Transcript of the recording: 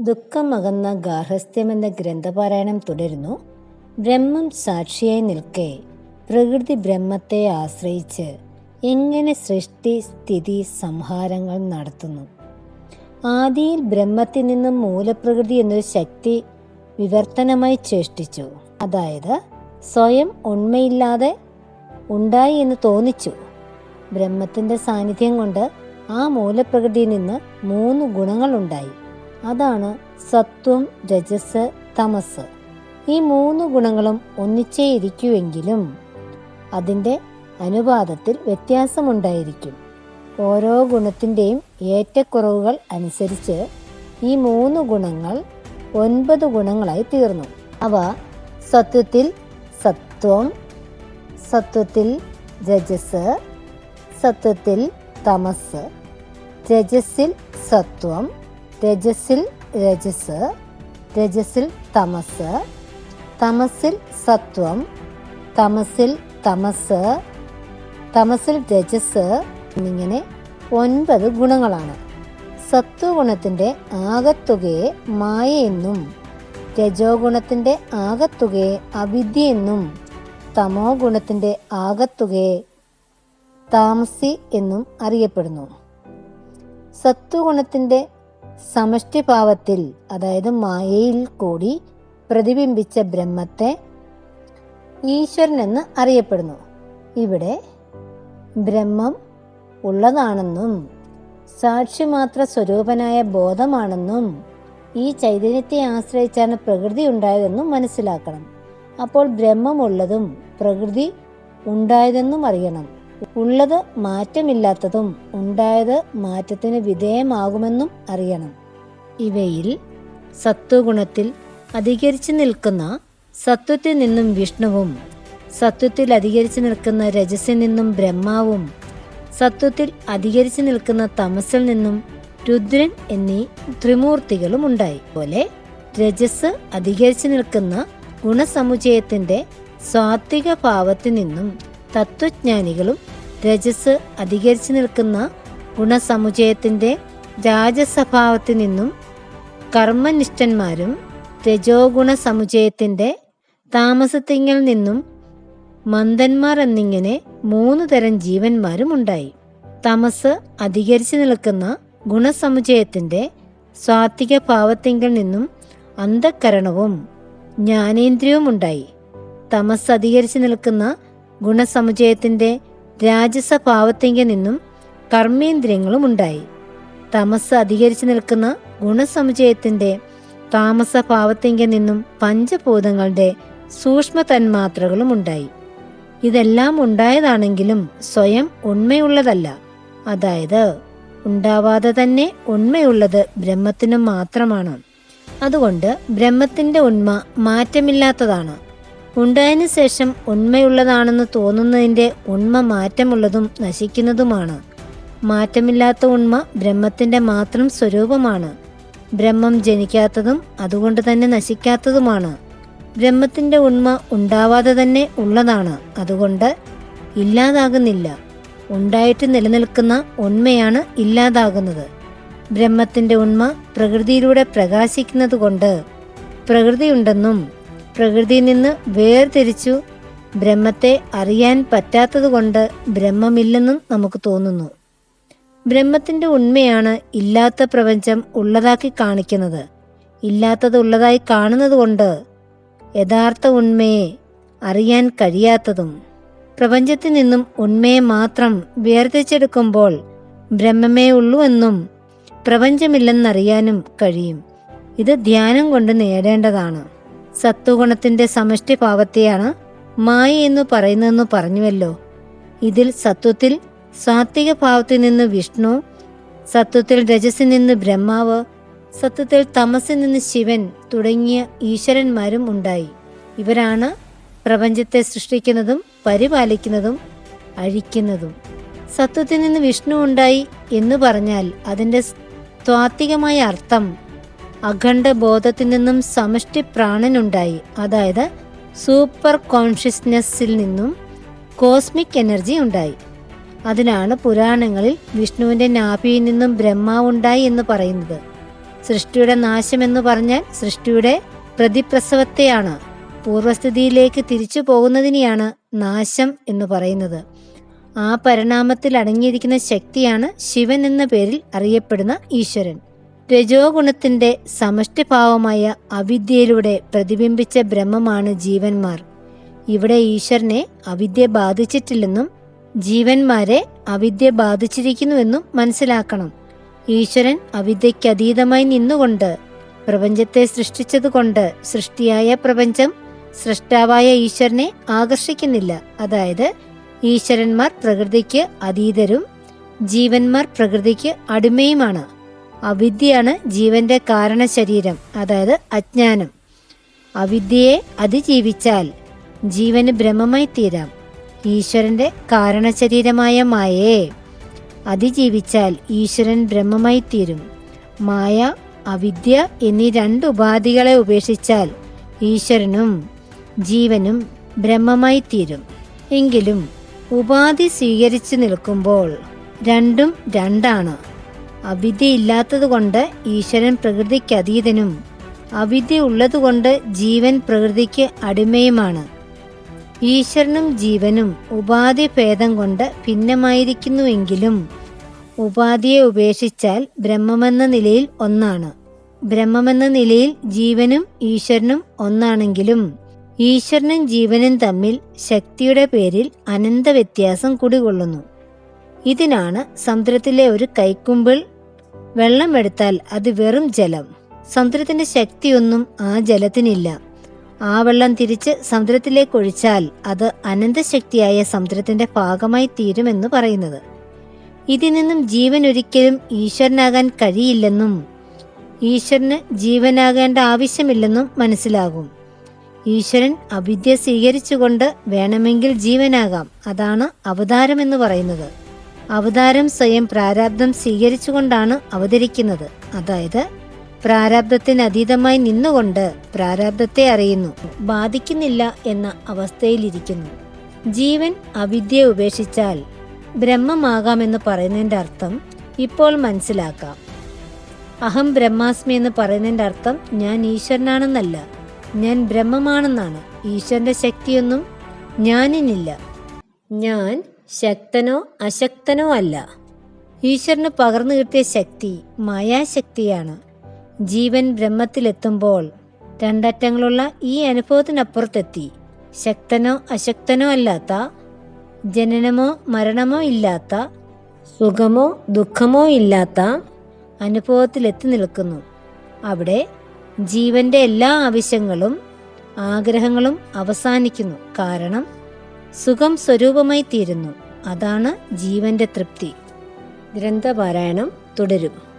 ദുഃഖമകന്ന ഗാർഹസ്ഥ്യമെന്ന ഗ്രന്ഥപാരായണം തുടരുന്നു. ബ്രഹ്മം സാക്ഷിയായി നിൽക്കെ. പ്രകൃതി ബ്രഹ്മത്തെ ആശ്രയിച്ച് എങ്ങനെ സൃഷ്ടി സ്ഥിതി സംഹാരങ്ങൾ നടത്തുന്നു? ആദിയിൽ ബ്രഹ്മത്തിൽ നിന്നും മൂലപ്രകൃതി എന്നൊരു ശക്തി വിവർത്തനമായി ചേഷ്ടിച്ചു. അതായത് സ്വയം ഉണ്മയില്ലാതെ ഉണ്ടായി എന്ന് തോന്നിച്ചു. ബ്രഹ്മത്തിന്റെ സാന്നിധ്യം കൊണ്ട് ആ മൂലപ്രകൃതിയിൽ നിന്ന് മൂന്ന് ഗുണങ്ങളുണ്ടായി. അതാണ് സത്വം രജസ് തമസ്. ഈ മൂന്ന് ഗുണങ്ങളും ഒന്നിച്ചേ ഇരിക്കുമെങ്കിലും അതിന്റെ അനുപാതത്തിൽ വ്യത്യാസമുണ്ടായിരിക്കും. ഓരോ ഗുണത്തിന്റെയും ഏറ്റക്കുറവുകൾ അനുസരിച്ച് ഈ മൂന്ന് ഗുണങ്ങൾ ഒൻപത് ഗുണങ്ങളായി തീർന്നു. അവ സത്വത്തിൽ സത്വം സത്വത്തിൽ രജസ് സത്വത്തിൽ തമസ് രജസിൽ സത്വം രജസിൽ രജസ് രജസിൽ തമസ് തമസിൽ സത്വം തമസിൽ തമസ് തമസിൽ രജസ് എന്നിങ്ങനെ ഒൻപത് ഗുണങ്ങളാണ്. സത്വഗുണത്തിന്റെ ആകത്തുകയെ മായയെന്നും രജോ ഗുണത്തിന്റെ ആകത്തുകയെ അവിദ്യ എന്നും തമോ ഗുണത്തിന്റെ ആകത്തുകയെ താമസി എന്നും അറിയപ്പെടുന്നു. സത്വഗുണത്തിന്റെ സമഷ്ടിഭാവത്തിൽ അതായത് മായയിൽ കൂടി പ്രതിബിംബിച്ച ബ്രഹ്മത്തെ ഈശ്വരൻ എന്ന് അറിയപ്പെടുന്നു. ഇവിടെ ബ്രഹ്മം ഉള്ളതാണെന്നും സാക്ഷിമാത്ര സ്വരൂപനായ ബോധമാണെന്നും ഈ ചൈതന്യത്തെ ആശ്രയിച്ചാണ് പ്രകൃതി ഉണ്ടായതെന്നും മനസ്സിലാക്കണം. അപ്പോൾ ബ്രഹ്മമുള്ളതും പ്രകൃതി ഉണ്ടായതെന്നും അറിയണം. ഉള്ളത് മാറ്റമില്ലാത്തതും ഉണ്ടായത് മാറ്റത്തിന് വിധേയമാകുമെന്നും അറിയണം. ഇവയിൽ സത്വഗുണത്തിൽ അധികരിച്ചു നിൽക്കുന്ന സത്വത്തിൽ നിന്നും വിഷ്ണുവും സത്വത്തിൽ അധികരിച്ചു നിൽക്കുന്ന രജസിൽ നിന്നും ബ്രഹ്മാവും സത്വത്തിൽ അധികരിച്ചു നിൽക്കുന്ന തമസിൽ നിന്നും രുദ്രൻ എന്നീ ത്രിമൂർത്തികളും ഉണ്ടായി. പോലെ രജസ് അധികരിച്ചു നിൽക്കുന്ന ഗുണസമുച്ചയത്തിന്റെ സ്വാത്വിക ഭാവത്തിൽ നിന്നും തത്വജ്ഞാനികളും രജസ് അധികരിച്ചു നിൽക്കുന്ന ഗുണസമുച്ചയത്തിന്റെ രാജസ്വഭാവത്തിൽ നിന്നും കർമ്മനിഷ്ഠന്മാരും രജോഗുണ സമുച്ചയത്തിന്റെ താമസത്തിങ്കിൽ നിന്നും മന്ദന്മാർ എന്നിങ്ങനെ മൂന്ന് തരം ജീവന്മാരും ഉണ്ടായി. തമസ് അധികരിച്ചു നിൽക്കുന്ന ഗുണസമുച്ചയത്തിന്റെ സ്വാത്വിക ഭാവത്തിങ്കിൽ നിന്നും അന്ധക്കരണവും ജ്ഞാനേന്ദ്രിയവും ഉണ്ടായി. തമസ് അധികരിച്ചു നിൽക്കുന്ന ഗുണസമുച്ചയത്തിന്റെ രാജസഭാവത്തിങ്കിൽ നിന്നും കർമ്മേന്ദ്രിയങ്ങളും ഉണ്ടായി തമസ് അധികരിച്ചു നിൽക്കുന്ന ഗുണസമുചയത്തിന്റെ താമസ ഭാവത്തെങ്കിൽ നിന്നും പഞ്ചഭൂതങ്ങളുടെ സൂക്ഷ്മ തന്മാത്രകളും ഉണ്ടായി ഇതെല്ലാം ഉണ്ടായതാണെങ്കിലും സ്വയം ഉണ്മയുള്ളതല്ല. അതായത് ഉണ്ടാവാതെ തന്നെ ഉണ്മയുള്ളത് ബ്രഹ്മത്തിനു മാത്രമാണ്. അതുകൊണ്ട് ബ്രഹ്മത്തിന്റെ ഉണ്മ മാറ്റമില്ലാത്തതാണ്. ഉണ്ടായതിനു ശേഷം ഉണ്മയുള്ളതാണെന്ന് തോന്നുന്നതിന്റെ ഉണ്മ മാറ്റമുള്ളതും നശിക്കുന്നതുമാണ്. മാറ്റമില്ലാത്ത ഉണ്മ ബ്രഹ്മത്തിന്റെ മാത്രം സ്വരൂപമാണ്. ബ്രഹ്മം ജനിക്കാത്തതും അതുകൊണ്ട് തന്നെ നശിക്കാത്തതുമാണ്. ബ്രഹ്മത്തിന്റെ ഉണ്മ ഉണ്ടാവാതെ തന്നെ ഉള്ളതാണ്. അതുകൊണ്ട് ഇല്ലാതാകുന്നില്ല. ഉണ്ടായിട്ട് നിലനിൽക്കുന്ന ഉണ്മയാണ് ഇല്ലാതാകുന്നത്. ബ്രഹ്മത്തിന്റെ ഉണ്മ പ്രകൃതിയിലൂടെ പ്രകാശിക്കുന്നത് കൊണ്ട് പ്രകൃതിയുണ്ടെന്നും പ്രകൃതിയിൽ നിന്ന് വേർതിരിച്ചു ബ്രഹ്മത്തെ അറിയാൻ പറ്റാത്തതുകൊണ്ട് ബ്രഹ്മമില്ലെന്നും നമുക്ക് തോന്നുന്നു. ബ്രഹ്മത്തിന്റെ ഉണ്മയാണ് ഇല്ലാത്ത പ്രപഞ്ചം ഉള്ളതാക്കി കാണിക്കുന്നത്. ഇല്ലാത്തത് ഉള്ളതായി കാണുന്നത് കൊണ്ട് യഥാർത്ഥ ഉണ്മയെ അറിയാൻ കഴിയാത്തതും പ്രപഞ്ചത്തിൽ നിന്നും ഉണ്മയെ മാത്രം വേർതിരിച്ചെടുക്കുമ്പോൾ ബ്രഹ്മമേ ഉള്ളൂ എന്നും പ്രപഞ്ചമില്ലെന്നറിയാനും കഴിയും. ഇത് ധ്യാനം കൊണ്ട് നേടേണ്ടതാണ്. സത്വഗുണത്തിന്റെ സമഷ്ടി ഭാവത്തെയാണ് മായ എന്ന് പറയുന്നതെന്ന് പറഞ്ഞുവല്ലോ. ഇതിൽ സത്വത്തിൽ സാത്വിക ഭാവത്തിൽ നിന്ന് വിഷ്ണു സത്വത്തിൽ രജസിൽ നിന്ന് ബ്രഹ്മാവ് സത്വത്തിൽ തമസിൽ നിന്ന് ശിവൻ തുടങ്ങിയ ഈശ്വരന്മാരും ഉണ്ടായി. ഇവരാണ് പ്രപഞ്ചത്തെ സൃഷ്ടിക്കുന്നതും പരിപാലിക്കുന്നതും അഴിക്കുന്നതും. സത്വത്തിൽ നിന്ന് വിഷ്ണു ഉണ്ടായി എന്ന് പറഞ്ഞാൽ അതിന്റെ സ്വാത്വികമായ അർത്ഥം അഖണ്ഡ ബോധത്തിൽ നിന്നും സമഷ്ടി പ്രാണനുണ്ടായി. അതായത് സൂപ്പർ കോൺഷ്യസ്നെസ്സിൽ നിന്നും കോസ്മിക് എനർജി ഉണ്ടായി. അതിനാണ് പുരാണങ്ങളിൽ വിഷ്ണുവിന്റെ നാഭിയിൽ നിന്നും ബ്രഹ്മാവുണ്ടായി എന്ന് പറയുന്നത്. സൃഷ്ടിയുടെ നാശം എന്ന് പറഞ്ഞാൽ സൃഷ്ടിയുടെ പ്രതിപ്രസവത്തെയാണ്. പൂർവസ്ഥിതിയിലേക്ക് തിരിച്ചു പോകുന്നതിനെയാണ് നാശം എന്ന് പറയുന്നത്. ആ പരിണാമത്തിൽ അടങ്ങിയിരിക്കുന്ന ശക്തിയാണ് ശിവൻ എന്ന പേരിൽ അറിയപ്പെടുന്ന ഈശ്വരൻ. രജോ ഗുണത്തിന്റെ സമഷ്ടിഭാവമായ അവിദ്യയിലൂടെ പ്രതിബിംബിച്ച ബ്രഹ്മമാണ് ജീവന്മാർ. ഇവിടെ ഈശ്വരനെ അവിദ്യ ബാധിച്ചിട്ടില്ലെന്നും ജീവന്മാരെ അവിദ്യ ബാധിച്ചിരിക്കുന്നുവെന്നും മനസ്സിലാക്കണം. ഈശ്വരൻ അവിദ്യയ്ക്ക് അതീതമായി നിന്നുകൊണ്ട് പ്രപഞ്ചത്തെ സൃഷ്ടിച്ചതുകൊണ്ട് സൃഷ്ടിയായ പ്രപഞ്ചം സൃഷ്ടാവായ ഈശ്വരനെ ആകർഷിക്കുന്നില്ല. അതായത് ഈശ്വരന്മാർ പ്രകൃതിക്ക് അതീതരും ജീവന്മാർ പ്രകൃതിക്ക് അടിമയുമാണ്. അവിദ്യയാണ് ജീവന്റെ കാരണ ശരീരം അതായത് അജ്ഞാനം. അവിദ്യയെ അതിജീവിച്ചാൽ ജീവന് ബ്രഹ്മമായി തീരാം. ഈശ്വരന്റെ കാരണശരീരമായ മായയെ അതിജീവിച്ചാൽ ഈശ്വരൻ ബ്രഹ്മമായി തീരും. മായ അവിദ്യ എന്നീ രണ്ട് ഉപാധികളെ ഉപേക്ഷിച്ചാൽ ഈശ്വരനും ജീവനും ബ്രഹ്മമായി തീരും. എങ്കിലും ഉപാധി സ്വീകരിച്ചു നിൽക്കുമ്പോൾ രണ്ടും രണ്ടാണ്. അവിദ്യ ഇല്ലാത്തതുകൊണ്ട് ഈശ്വരൻ പ്രകൃതിക്ക് അതീതനും. അവിദ്യ ഉള്ളതുകൊണ്ട് ജീവൻ പ്രകൃതിക്ക് അടിമയുമാണ്. ഈശ്വരനും ജീവനും ഉപാധി ഭേദം കൊണ്ട് ഭിന്നമായിരിക്കുന്നുവെങ്കിലും ഉപാധിയെ ഉപേക്ഷിച്ചാൽ ബ്രഹ്മമെന്ന നിലയിൽ ഒന്നാണ്. ബ്രഹ്മമെന്ന നിലയിൽ ജീവനും ഈശ്വരനും ഒന്നാണെങ്കിലും ഈശ്വരനും ജീവനും തമ്മിൽ ശക്തിയുടെ പേരിൽ അനന്ത വ്യത്യാസം കുടികൊള്ളുന്നു. ഇതിനാണ് സമുദ്രത്തിലെ ഒരു കൈക്കുമ്പിൾ വെള്ളമെടുത്താൽ അത് വെറും ജലം. സമുദ്രത്തിന്റെ ശക്തിയൊന്നും ആ ജലത്തിനില്ല. ആ വെള്ളം തിരിച്ച് സമുദ്രത്തിലേക്ക് ഒഴിച്ചാൽ അത് അനന്തശക്തിയായ സമുദ്രത്തിന്റെ ഭാഗമായി തീരുമെന്ന് പറയുന്നത്. ഇതിൽ നിന്നും ജീവൻ ഒരിക്കലും ഈശ്വരനാകാൻ കഴിയില്ലെന്നും ഈശ്വരന് ജീവനാകേണ്ട ആവശ്യമില്ലെന്നും മനസ്സിലാകും. ഈശ്വരൻ അവിദ്യ സ്വീകരിച്ചുകൊണ്ട് വേണമെങ്കിൽ ജീവനാകാം. അതാണ് അവതാരം എന്ന് പറയുന്നത്. അവതാരം സ്വയം പ്രാരാബ്ദം സ്വീകരിച്ചുകൊണ്ടാണ് അവതരിക്കുന്നത്. അതായത് പ്രാരാബ്ദത്തിന് അതീതമായി നിന്നുകൊണ്ട് പ്രാരാബ്ദത്തെ അറിയുന്നു. ബാധിക്കുന്നില്ല എന്ന അവസ്ഥയിലിരിക്കുന്നു. ജീവൻ അവിദ്യ ഉപേക്ഷിച്ചാൽ ബ്രഹ്മമാകാമെന്ന് പറയുന്നതിന്റെ അർത്ഥം ഇപ്പോൾ മനസ്സിലാക്കാം. അഹം ബ്രഹ്മാസ്മി എന്ന് പറയുന്നതിന്റെ അർത്ഥം ഞാൻ ഈശ്വരനാണെന്നല്ല. ഞാൻ ബ്രഹ്മമാണെന്നാണ്. ഈശ്വരന്റെ ശക്തിയൊന്നും ഞാനിനില്ല. ഞാൻ ശക്തനോ അശക്തനോ അല്ല. ഈശ്വരന് പകർന്നു കിട്ടിയ ശക്തി മായാശക്തിയാണ്. ജീവൻ ബ്രഹ്മത്തിലെത്തുമ്പോൾ രണ്ടറ്റങ്ങളുള്ള ഈ അനുഭവത്തിനപ്പുറത്തെത്തി. ശക്തനോ അശക്തനോ അല്ലാത്ത ജനനമോ മരണമോ ഇല്ലാത്ത സുഖമോ ദുഃഖമോ ഇല്ലാത്ത അനുഭവത്തിലെത്തി നിൽക്കുന്നു. അവിടെ ജീവന്റെ എല്ലാ ആവശ്യങ്ങളും ആഗ്രഹങ്ങളും അവസാനിക്കുന്നു. കാരണം സുഖം സ്വരൂപമായി തീരുന്നു. അതാണ് ജീവന്റെ തൃപ്തി. ഗ്രന്ഥപാരായണം തുടരും